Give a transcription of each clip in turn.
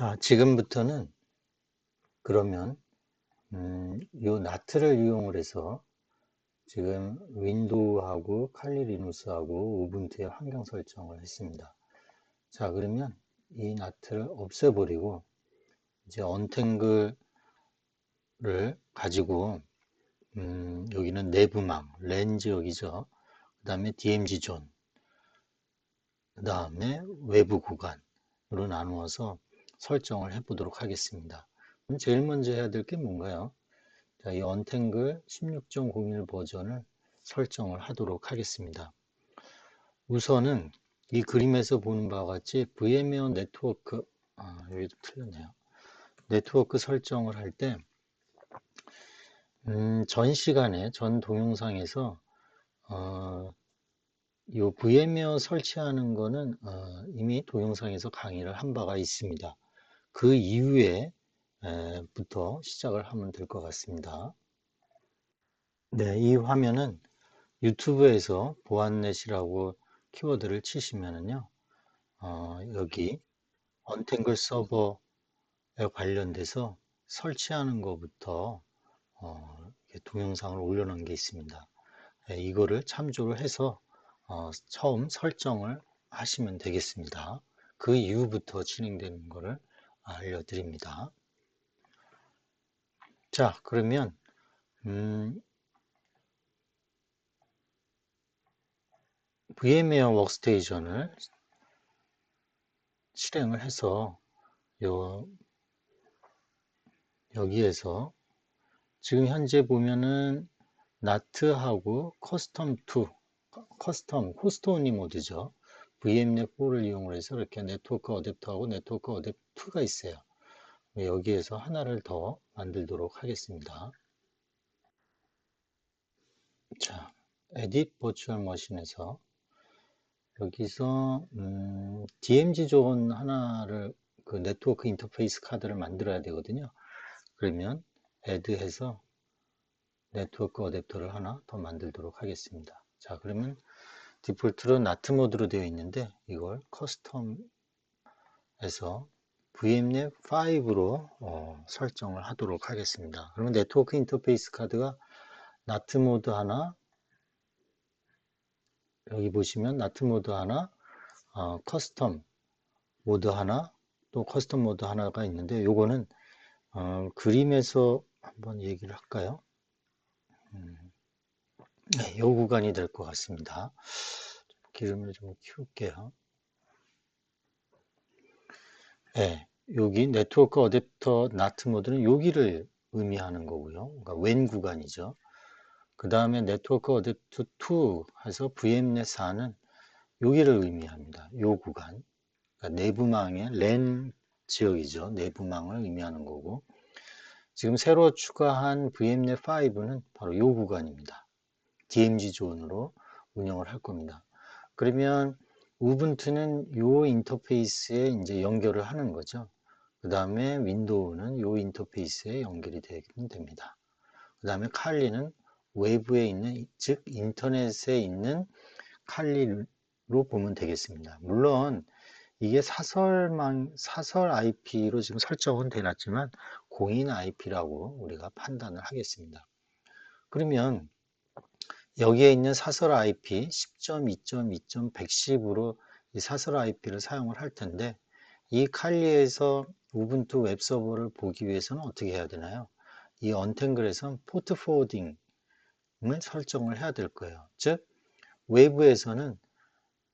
자, 지금부터는 그러면 음, 요 나트를 이용을 해서 지금 윈도우하고 칼리 리누스하고 우분투의 환경 설정을 했습니다. 자, 그러면 이 나트를 없애버리고 이제 언탱글을 가지고 음, 여기는 내부망, 렌즈 여기죠. 그 다음에 DMZ 존, 그 다음에 외부 구간으로 나누어서 설정을 해 보도록 하겠습니다. 제일 먼저 해야 될 게 뭔가요? 자, 이 언탱글 16.01 버전을 설정을 하도록 하겠습니다. 우선은 이 그림에서 보는 바와 같이 VMware 네트워크, 아, 여기도 틀렸네요. 네트워크 설정을 할 때, 음, 전 시간에, 전 동영상에서, 어, 이 VMware 설치하는 거는 어, 이미 동영상에서 강의를 한 바가 있습니다. 그 이후에 에, 부터 시작을 하면 될 것 같습니다. 네, 이 화면은 유튜브에서 보안넷이라고 키워드를 치시면은요, 어, 여기 언탱글 서버에 관련돼서 설치하는 것부터 어, 동영상을 올려놓은 게 있습니다. 네, 이거를 참조를 해서 어, 처음 설정을 하시면 되겠습니다. 그 이후부터 진행되는 것을 알려드립니다. 자, 그러면 음, VMware 워크스테이션을 실행을 해서 요 여기에서 지금 현재 보면은 나트하고 커스텀 2 커스텀 호스트 온리 모드죠. VMnet 4를 이용해서 이렇게 네트워크 어댑터하고 네트워크 어댑터2가 있어요. 여기에서 하나를 더 만들도록 하겠습니다. 자, 에딧 버추얼 머신에서 여기서 음, DMZ 존 하나를 그 네트워크 인터페이스 카드를 만들어야 되거든요. 그러면 add 해서 네트워크 어댑터를 하나 더 만들도록 하겠습니다. 자, 그러면 디폴트로 나트 모드로 되어 있는데 이걸 커스텀에서 VMnet 5로 어, 설정을 하도록 하겠습니다. 그러면 네트워크 인터페이스 카드가 나트 모드 하나 여기 보시면 나트 모드 하나 어, 커스텀 모드 하나 또 커스텀 모드 하나가 있는데 요거는 어, 그림에서 한번 얘기를 할까요? 음. 네, 이 구간이 될 것 같습니다. 기름을 좀 키울게요. 네, 여기 네트워크 어댑터 나트 모드는 여기를 의미하는 거고요. 그러니까 웬 구간이죠. 그 다음에 네트워크 어댑터 2 해서 VMnet 4는 여기를 의미합니다. 요 구간. 그러니까 내부망의 랜 지역이죠. 내부망을 의미하는 거고. 지금 새로 추가한 VMnet 5는 바로 요 구간입니다. DMZ 존으로 운영을 할 겁니다. 그러면 우분투는 요 인터페이스에 이제 연결을 하는 거죠. 그 다음에 윈도우는 요 인터페이스에 연결이 되면 됩니다. 그 다음에 칼리는 외부에 있는 즉 인터넷에 있는 칼리로 보면 되겠습니다. 물론 이게 사설망 사설 IP로 지금 설정은 되놨지만 공인 IP라고 우리가 판단을 하겠습니다. 그러면 여기에 있는 사설 IP 10.2.2.110으로 이 사설 IP를 사용을 할 텐데 이 칼리에서 우분투 웹서버를 보기 위해서는 어떻게 해야 되나요? 이 언탱글에서 포트 포워딩을 설정을 해야 될 거예요. 즉 외부에서는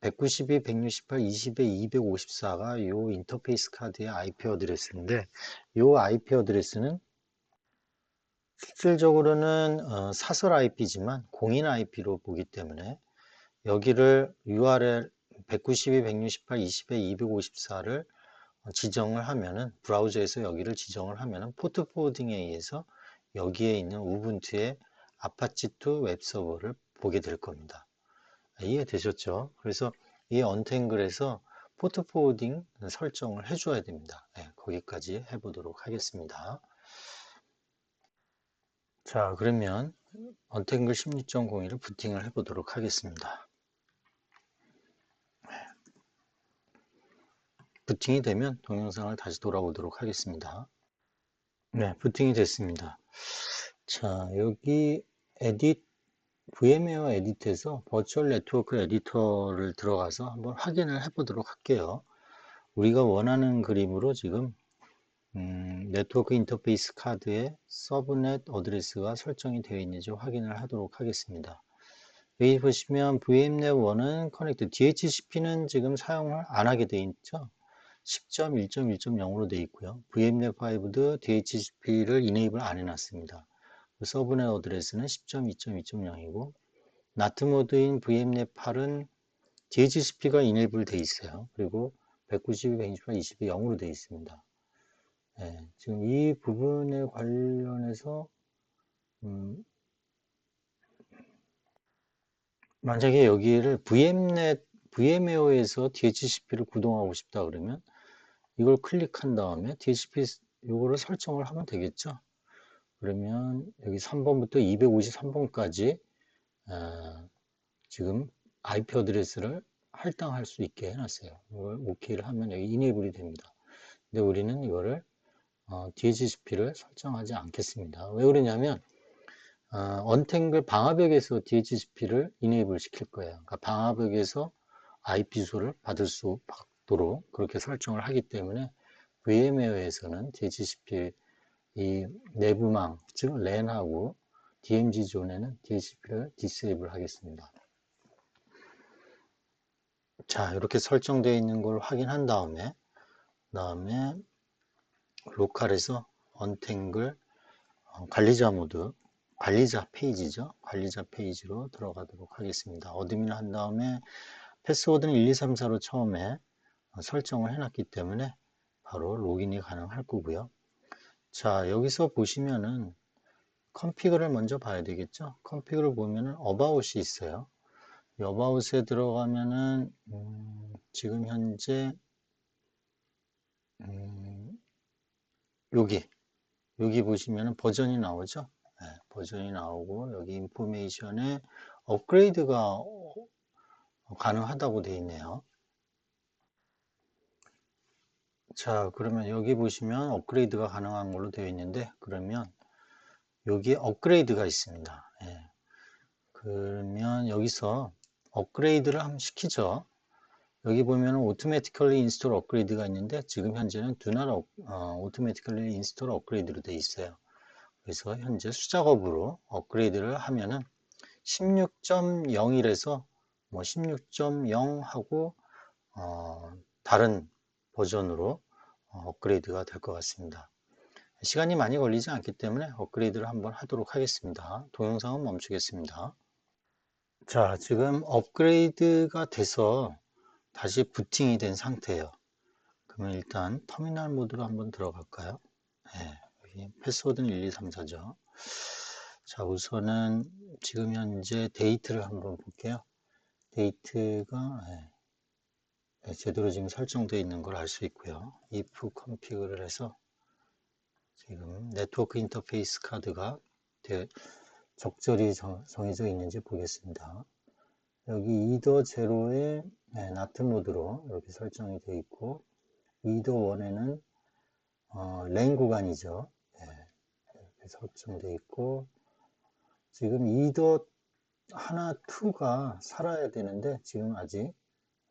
192, 168, 20에 254가 이 인터페이스 카드의 IP 어드레스인데 이 IP 어드레스는 실질적으로는 어, 사설 IP지만 공인 IP로 보기 때문에 여기를 URL 192, 168, 20에 254를 지정을 하면은 브라우저에서 여기를 지정을 하면은 포트 포워딩에 의해서 여기에 있는 우분투의 아파치2 웹서버를 보게 될 겁니다. 이해되셨죠? 그래서 이 언탱글에서 포트 포워딩 설정을 해줘야 됩니다. 네, 거기까지 해보도록 하겠습니다. 자 그러면 언탱글 16.01을 부팅을 해 보도록 하겠습니다 부팅이 되면 동영상을 다시 돌아오도록 하겠습니다. 네, 부팅이 됐습니다. 자, 여기 에딧, VM웨어 에디트에서 버추얼 네트워크 에디터를 들어가서 한번 확인을 해 보도록 할게요. 우리가 원하는 그림으로 지금 음, 네트워크 인터페이스 카드에 서브넷 어드레스가 설정이 되어 있는지 확인을 하도록 하겠습니다. 여기 보시면 VMnet1은 커넥트, DHCP는 지금 사용을 안 하게 되어 있죠. 10.1.1.0으로 되어 있고요. VMnet5도 DHCP를 이네이블 안 해놨습니다. 서브넷 어드레스는 10.2.2.0이고 나트 모드인 VMnet8은 DHCP가 이네이블 되어 있어요. 그리고 192, 128, 20이 0으로 되어 있습니다. 네, 지금 이 부분에 관련해서 음, 만약에 여기를 VMnet, VMware에서 DHCP를 구동하고 싶다 그러면 이걸 클릭한 다음에 DHCP 요거를 설정을 하면 되겠죠. 그러면 여기 3번부터 253번까지 어, 지금 IP 어드레스를 할당할 수 있게 해놨어요. 이걸 OK를 하면 여기 이네이블이 됩니다. 근데 우리는 이거를 어, DHCP를 설정하지 않겠습니다. 왜 그러냐면 어, 언탱글 방화벽에서 DHCP를 이네이블 시킬 거예요. 그러니까 방화벽에서 IP 주소를 받을 수 받도록 그렇게 설정을 하기 때문에 VMware에서는 DHCP 이 내부망 즉 랜하고 DMZ 존에는 DHCP를 디세이블 하겠습니다. 자 이렇게 설정되어 있는 걸 확인한 다음에 다음에 로컬에서 언탱글 어, 관리자 모드 관리자 페이지죠. 관리자 페이지로 들어가도록 하겠습니다. 어드민 한 다음에 패스워드는 1, 2, 3, 4로 처음에 어, 설정을 해놨기 때문에 바로 로그인이 가능할 거고요. 자 여기서 보시면은 컴피그를 먼저 봐야 되겠죠? 컴피그를 보면은 어바웃이 있어요. 어바웃에 들어가면은 음, 지금 현재 음, 여기 여기 보시면 버전이 나오죠? 네, 버전이 나오고 여기 인포메이션에 업그레이드가 가능하다고 되어 있네요. 자 그러면 여기 보시면 업그레이드가 가능한 걸로 되어 있는데 그러면 여기에 업그레이드가 있습니다. 예. 그러면 여기서 업그레이드를 한번 시키죠 여기 보면 automatically install upgrade가 있는데 지금 현재는 do not 어, automatically install upgrade로 되어 있어요. 그래서 현재 수작업으로 업그레이드를 하면은 16.01에서 뭐 16.0 하고 어, 다른 버전으로 어, 업그레이드가 될 것 같습니다. 시간이 많이 걸리지 않기 때문에 업그레이드를 한번 하도록 하겠습니다. 동영상은 멈추겠습니다. 자, 지금 업그레이드가 돼서 다시 부팅이 된 상태예요. 그러면 일단 터미널 모드로 한번 들어갈까요? 네, 패스워드는 1, 2, 3, 4죠. 자, 우선은 지금 현재 데이트를 한번 볼게요. 데이트가 네, 네, 제대로 지금 설정되어 있는 걸 알 수 있고요. if config를 해서 지금 네트워크 인터페이스 카드가 적절히 정해져 있는지 보겠습니다. 여기 이더 제로에 네, 나트 모드로 이렇게 설정이 되어 있고 이더 원에는 어, 랜 구간이죠. 네, 이렇게 설정되어 있고 지금 이더 하나 투가 살아야 되는데 지금 아직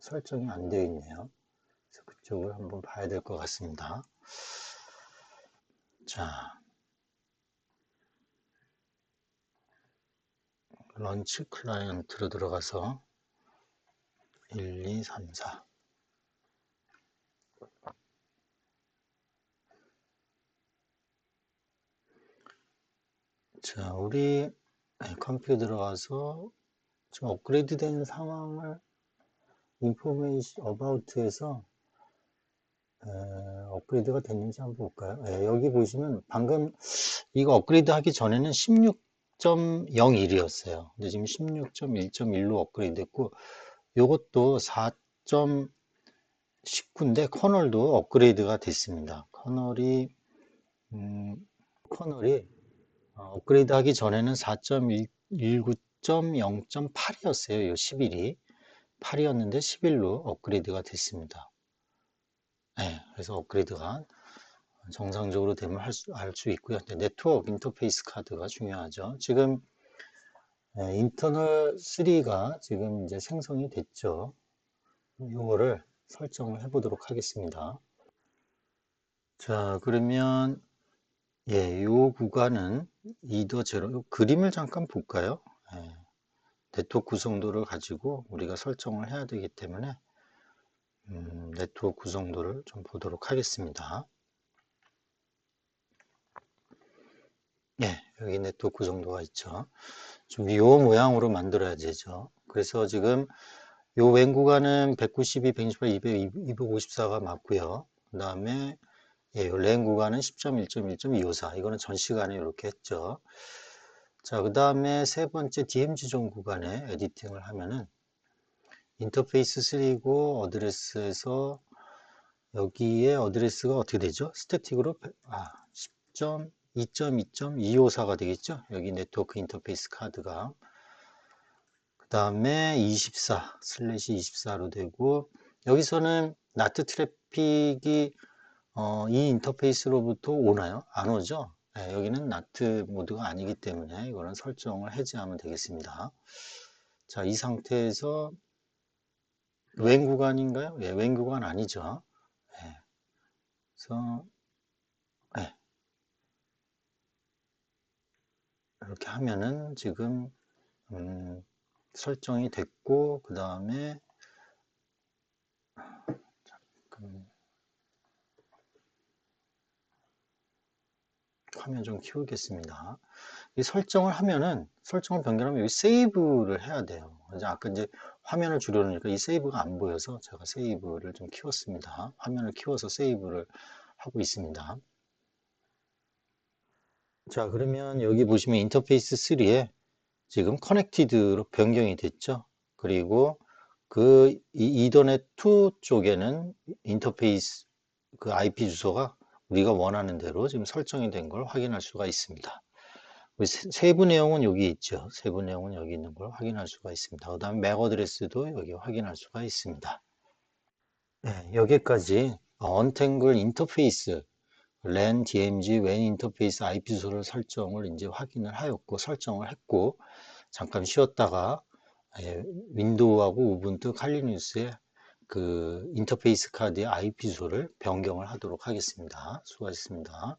설정이 안 되어 있네요. 그래서 그쪽을 한번 봐야 될 것 같습니다. 자, 런치 클라이언트로 들어가서 1, 2, 3, 4 자, 우리 컴퓨터 들어가서 지금 업그레이드 된 상황을 인포메이션 어바우트에서 업그레이드가 됐는지 한번 볼까요? 네, 여기 보시면 방금 이거 업그레이드 하기 전에는 16 16.01이었어요. 근데 지금 16.1.1로 업그레이드 됐고 이것도 4.19인데 커널도 업그레이드가 됐습니다. 커널이 음, 커널이 어, 업그레이드 하기 전에는 4.19.0.8이었어요. 이 11이 8이었는데 11로 업그레이드가 됐습니다. 네, 그래서 업그레이드가 정상적으로 되면 할 수, 있고요. 네트워크 인터페이스 카드가 중요하죠. 지금 네, 인터널 3가 지금 이제 생성이 됐죠. 이거를 설정을 해 보도록 하겠습니다. 자, 그러면 예, 요 구간은 이더 제로 그림을 잠깐 볼까요? 예, 네트워크 구성도를 가지고 우리가 설정을 해야 되기 때문에 음, 네트워크 구성도를 좀 보도록 하겠습니다. 예, 여기 네트워크 구성도가 있죠. 좀 요 모양으로 만들어야 되죠. 그래서 지금 요 왼 구간은 192, 128, 200, 254가 맞고요. 그 다음에 예, 렌 구간은 10.1.1.254 이거는 전 시간에 이렇게 했죠. 자, 그 다음에 세 번째 DMG 존 구간에 에디팅을 하면은 인터페이스 3고 어드레스에서 여기에 어드레스가 어떻게 되죠? 스태틱으로 아, 10.2.2.254가 되겠죠? 여기 네트워크 인터페이스 카드가 그 다음에 24 슬래시 24로 되고 여기서는 나트 트래픽이 어, 이 인터페이스로부터 오나요? 안 오죠? 네, 여기는 나트 모드가 아니기 때문에 이거는 설정을 해제하면 되겠습니다. 자, 이 상태에서 왼 구간인가요? 예, 왼 구간 아니죠. 예. 그래서 이렇게 하면은 지금 음, 설정이 됐고 그 다음에 화면 좀 키우겠습니다. 이 설정을 하면은 설정을 변경하면 여기 세이브를 해야 돼요. 이제 아까 이제 화면을 줄여놓으니까 이 세이브가 안 보여서 제가 세이브를 좀 키웠습니다. 화면을 키워서 세이브를 하고 있습니다. 자 그러면 여기 보시면 인터페이스 3에 지금 커넥티드로 변경이 됐죠. 그리고 그 이더넷 2 쪽에는 인터페이스 그 IP 주소가 우리가 원하는 대로 지금 설정이 된 걸 확인할 수가 있습니다. 세부 내용은 여기 있죠. 세부 내용은 여기 있는 걸 확인할 수가 있습니다. 그 다음에 맥 어드레스도 여기 확인할 수가 있습니다. 네, 여기까지 언탱글 인터페이스 랜 DMG 웬 인터페이스 IP 주소를 설정을 이제 확인을 하였고 설정을 했고 잠깐 쉬었다가 예, 윈도우하고 우분투 칼리뉴스의 그 인터페이스 카드의 IP 주소를 변경을 하도록 하겠습니다. 수고하셨습니다.